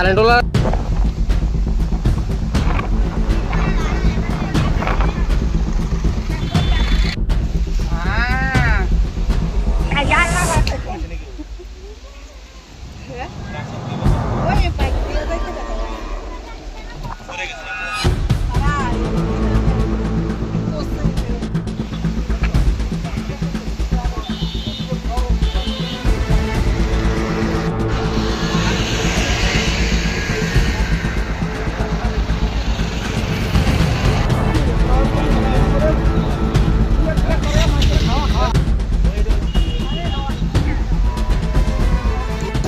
Current OLA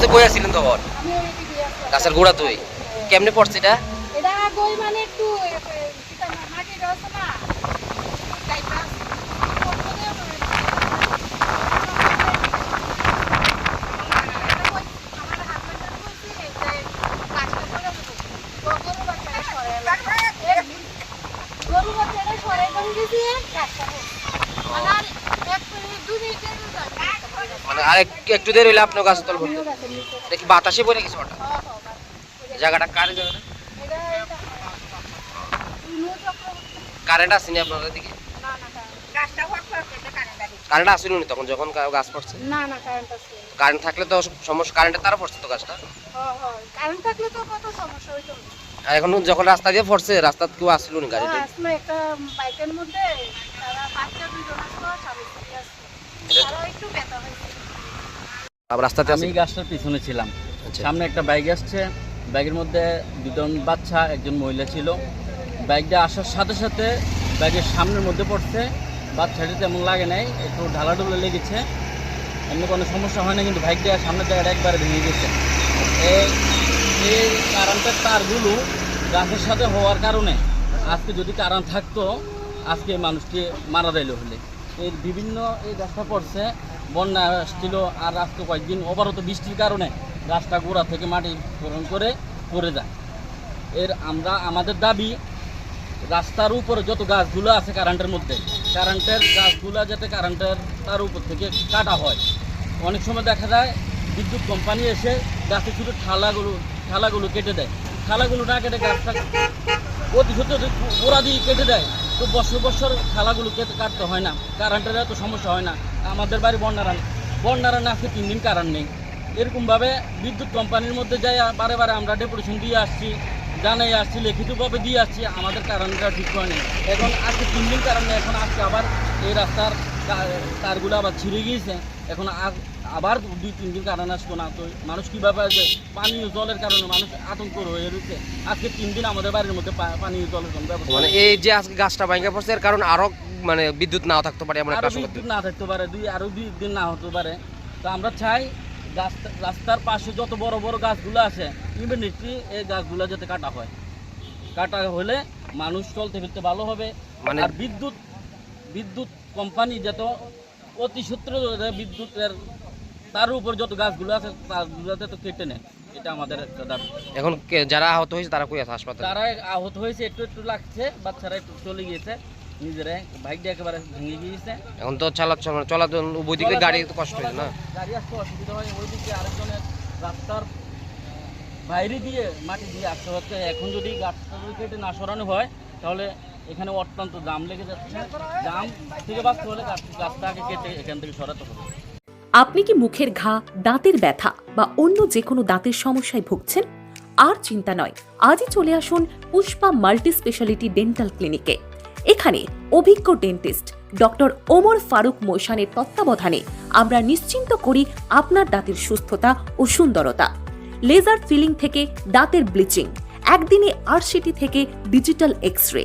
কারেন্টওয়ালা বই আসছিলেন তখন? গাছের গোড়া তুই। কেমনে পড়ছে এটা? এটা গই মানে একটু এ, এ, কিতা না, মাটির রস না টাইপের আছে। ওপরে ওপরে। এটা বই, আমার হাজবেন্ডের বলছে যে কাজটা করে দেবো। তো গরু বাচ্চারা সরাই আনলো। এ, গরু বাচ্চারা সরাই করে দিয়েছি, কাজটা করছি। মানে আর এক মিনিট, দুই মিনিটের মধ্যে আমি কাজটা করে দেবো। মানে আর একটু দেরি হইলে আপনার গাছের তল নিচে। দেখি বাতাসে পড়ে গেছে ওটা। জায়গাটা কার জায়গাটা কারেন্ট আসেনি আপনার দিকে? কারেন্ট আসেনি নি তখন যখন গাছ পড়ছে? না না কারেন্ট থাকলে তো সমস্যা কারেন্টের তারা পড়ছে তো গাছটা? কারেন্ট থাকলে তো কত সমস্যা হইতো। আর এখন যখন রাস্তা দিয়ে পড়ছে রাস্তা কেউ আসলো নি গাড়িতে? হ্যাঁ, আসলো একটা বাইকের মধ্যে। তারা বাচ্চা দুজন আসলো স্বামী স্ত্রী আসলো। তারা একটু ব্যথা হয়েছে। আবার রাস্তাতে আমি গাছটার পিছনে ছিলাম। আচ্ছা। সামনে একটা বাইক আসছে। বাইকের মধ্যে দুজন বাচ্চা একজন মহিলা ছিল। বাইকটা আসার সাথে সাথে বাইকের সামনের মধ্যে পড়ছে। বাচ্চাটি তেমন লাগে নাই একটু ঢালাঢুলা লেগেছে। এমনি কোনো সমস্যা হয় না কিন্তু বাইকটা সামনের জায়গাটা একবারে ভেঙে গেছে। এই কারেন্টের তারগুলো গাছের সাথে হওয়ার কারণে। আজকে যদি কারেন্ট থাকতো আজকে মানুষটি মারা যাইল হলে। এর বিভিন্ন এই গাছটা পড়ছে। বন্যা আসছিল আর আজকে কয়েকদিন অবরত বৃষ্টির কারণে গাছটা গোড়া থেকে মাটি গ্রহণ করে পড়ে যায়। এর আমরা, আমাদের দাবি, রাস্তার উপরে যত গাছগুলো আছে কারেন্টের মধ্যে কারেন্টের গাছগুলো যাতে কারেন্টের তার উপর থেকে কাটা হয়। অনেক সময় দেখা যায়, বিদ্যুৎ কোম্পানি এসে গাছে শুধু ঠালাগুলো ঠালাগুলো কেটে দেয়। ঠালাগুলো না কেটে গাছটা অতি সত্য ওরা দিয়ে কেটে দেয়। তো বছর বছর খালাগুলোকে কাটতে হয় না কারেন্টের এত সমস্যা হয় না। আমাদের বাড়ি বন্যারান বন্যারান আজকে তিন দিন কারেন্ট নেই। এরকমভাবে বিদ্যুৎ কোম্পানির মধ্যে যাই বারে বারে আমরা ডেপুটেশন দিয়ে আসছি জানাই আসছি, লিখিতভাবে দিয়ে আসছি, আমাদের কারেন্টটা ঠিক হয়নি এখন আজকে তিন দিন কারণ এখন আজকে আবার এই রাস্তার তারগুলো আবার ছিঁড়ে গিয়েছে। এখন আবার দুই তিন দিন কারণ আসতো না। তো মানুষ কীভাবে আসবে পানীয় জলের কারণে মানুষ আতঙ্ক হয়ে রয়েছে? আজকে তিন দিন আমাদের বাড়ির মধ্যে পানীয় জলের কোনো ব্যবস্থা মানে এই যে আজকে গাছটা ভাঙে পড়ছে এর কারণ আরও মানে বিদ্যুৎ নাও থাকতে পারে আরও বিদ্যুৎ না থাকতে পারে দুই আরও দুই দিন না হতে পারে। তো আমরা চাই রাস্তার পাশে যত বড় বড় গাছগুলো আছে ইমিডিয়েটলি এই গাছগুলো যাতে কাটা হয়। কাটা হলে মানুষ চলতে ফিরতে ভালো হবে। মানে- আর বিদ্যুৎ বিদ্যুৎ কোম্পানি যত অতি সূত্র বিদ্যুতের তার উপর যত গাছগুলো আছে তারগুলো তো কেটে নেয়। এটা আমাদের একটা দাবি। এখন যারা আহত হয়েছে তারা কই আছে হাসপাতালে? তারা আহত হয়েছে একটু একটু লাগছে বাচ্চারা একটু চলে গিয়েছে নিজেরা বাইকটা একেবারে ভেঙে গিয়েছে। এখন তো চালা মানে চলা উভয় দিকে গাড়ি তো কষ্ট হয়েছে না? গাড়ি আসতে অসুবিধা হয় ওইদিকে আরেকজনের রাস্তার বাইরে দিয়ে মাটি দিয়ে আসতে হচ্ছে। এখন যদি গাছটা কেটে না সরানো হয় তাহলে এখানে অত্যন্ত জাম লেগে যাচ্ছে। জাম থেকে বাঁচতে হলে গাছ গাছটাকে কেটে এখান থেকে সরাতে হবে। আপনি কি মুখের ঘা, দাঁতের ব্যথা বা অন্য যে কোনো দাঁতের সমস্যায় ভুগছেন? আর চিন্তা নয়, আজই চলে আসুন পুষ্পা মাল্টি স্পেশালিটি ডেন্টাল ক্লিনিকে। এখানে অভিজ্ঞ ডেন্টিস্ট ডক্টর ওমর ফারুক মৈশানের তত্ত্বাবধানে আমরা নিশ্চিন্ত করি আপনার দাঁতের সুস্থতা ও সুন্দরতা। লেজার ফিলিং থেকে দাঁতের ব্লিচিং, একদিনে আরসিটি থেকে digital X ray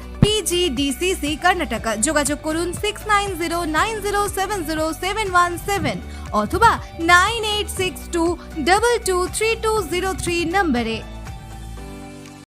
PGDCC Karnataka যোগাযোগ করুন six nine zero nine zero seven zero seven one seven অথবা nine eight six two double two three two zero three নম্বরে